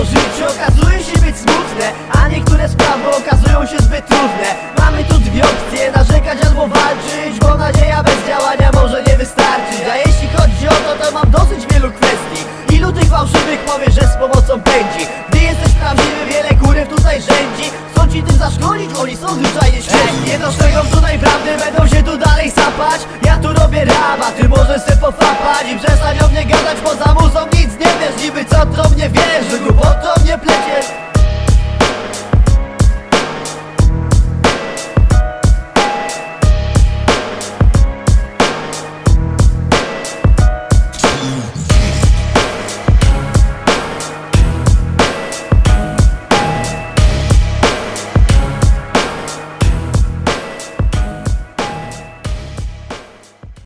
to życie okazuje się być smutne A niektóre sprawy okazują się zbyt trudne. Mamy tu dwie opcje, narzekać albo walczyć Bo nadzieja bez działania może nie wystarczyć. A jeśli chodzi o to, to mam dosyć wielu kwestii. Ilu tych fałszywych powie, że z pomocą pędzi? Gdy jesteś prawdziwy, wiele góry tutaj rzędzi Chcą ci tym zaszkodzić, oni są zwyczajnie świetni. Nie dostrzegą tutaj prawdy, będą się tu dalej sapać. Ja tu robię rama, ty możesz se pofapać I przestań o mnie gadać poza